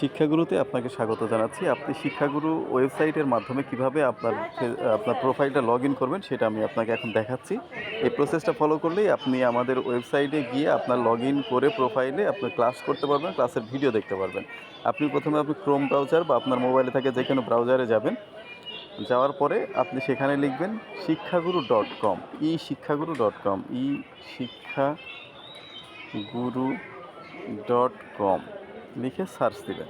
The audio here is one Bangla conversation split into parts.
শিক্ষাগুরুতে আপনাকে স্বাগত জানাচ্ছি। আপনি শিক্ষাগুরু ওয়েবসাইটের মাধ্যমে কীভাবে আপনার আপনার প্রোফাইলটা লগ ইন করবেন সেটা আমি আপনাকে এখন দেখাচ্ছি। এই প্রসেসটা ফলো করলেই আপনি আমাদের ওয়েবসাইটে গিয়ে আপনার লগ ইন করে প্রোফাইলে আপনি ক্লাস করতে পারবেন ক্লাসের ভিডিও দেখতে পারবেন। আপনি প্রথমে আপনি ক্রোম ব্রাউজার বা আপনার মোবাইলে থাকে যে কোনো ব্রাউজারে যাবেন। যাওয়ার পরে আপনি সেখানে লিখবেন শিক্ষাগুরু ডট কম ই শিক্ষাগুরু ডট কম ই শিক্ষা গুরু ডট কম লিখে সার্চ দিবেন।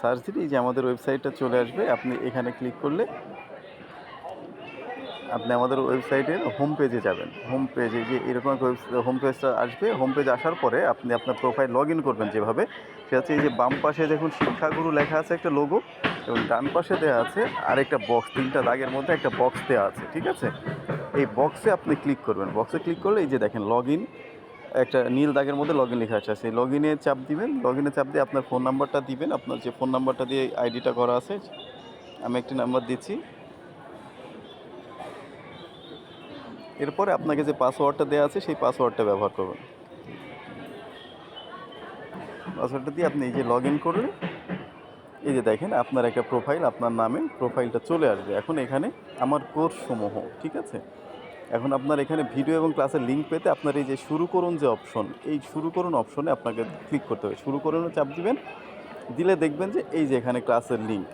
সার্চ দিলে যে আমাদের ওয়েবসাইটটা চলে আসবে। আপনি এখানে ক্লিক করলে আপনি আমাদের ওয়েবসাইটের হোম পেজে যাবেন। হোম পেজে যে এরকম একটা হোম পেজটা আসবে। হোম পেজ আসার পরে আপনি আপনার প্রোফাইল লগ ইন করবেন যেভাবে। সেটা হচ্ছে এই যে বাম পাশে দেখুন শিক্ষাগুরু লেখা আছে একটা লোগো এবং ডান পাশে দেওয়া আছে আরেকটা বক্স তিনটা দাগের মধ্যে একটা বক্স দেওয়া আছে, ঠিক আছে? এই বক্সে আপনি ক্লিক করবেন। বক্সে ক্লিক করলে এই যে দেখেন লগ ইন একটা নীল দাগের মধ্যে লগ ইন লেখা আছে। সেই লগ ইনে চাপ দিবেন লগ ইনে চাপ দিয়ে আপনার ফোন নাম্বারটা দিবেন। আপনার যে ফোন নাম্বারটা দিয়ে আইডিটা করা আছে, আমি একটি নাম্বার দিচ্ছি। এরপরে আপনাকে যে পাসওয়ার্ডটা দেওয়া আছে, সেই পাসওয়ার্ডটা ব্যবহার করবেন। পাসওয়ার্ডটা দিয়ে আপনি এই যে লগ ইন করলে এই যে দেখেন আপনার একটা প্রোফাইল আপনার নামে প্রোফাইলটা চলে আসবে। এখন এখানে আমার কোর্স সমূহ, ঠিক আছে? এখন আপনার এখানে ভিডিও এবং ক্লাসের লিঙ্ক পেতে আপনার এই যে শুরু করুন যে অপশন এই শুরু করুন অপশনে আপনাকে ক্লিক করতে হবে। শুরু করুনে চাপ দিবেন, দিলে দেখবেন যে এই যে এখানে ক্লাসের লিঙ্ক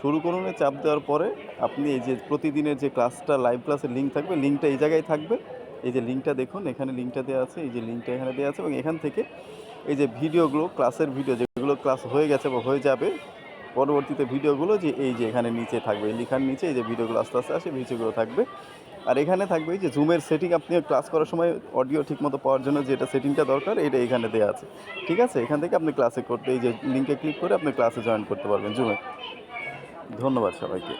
শুরু করুনে চাপ দেওয়ার পরে আপনি এই যে প্রতিদিনের যে ক্লাসটা লাইভ ক্লাসের লিঙ্ক থাকবে লিঙ্কটা এই জায়গায় থাকবে। এই যে লিঙ্কটা দেখুন, এখানে লিঙ্কটা দেওয়া আছে, এই যে লিঙ্কটা এখানে দেওয়া আছে এবং এখান থেকে এই যে ভিডিওগুলো ক্লাসের ভিডিও যেগুলো ক্লাস হয়ে গেছে বা হয়ে যাবে, পরবর্তীতে ভিডিওগুলো যে এই যে এখানে নিচে থাকবে লিখার নিচে এই যে ভিডিওগুলো আস্তে আস্তে আসে ভিডিওগুলো থাকবে। আর এখানে থাকবে যে জুমের সেটিং আপনি ক্লাস করার সময় অডিও ঠিকমতো পাওয়ার জন্য যেটা সেটিংটা দরকার, এটা এখানে দেওয়া আছে। ঠিক আছে? এখান থেকে আপনি ক্লাসে করতে এই যে লিঙ্কে ক্লিক করে আপনি ক্লাসে জয়েন করতে পারবেন জুমে ধন্যবাদ সবাইকে।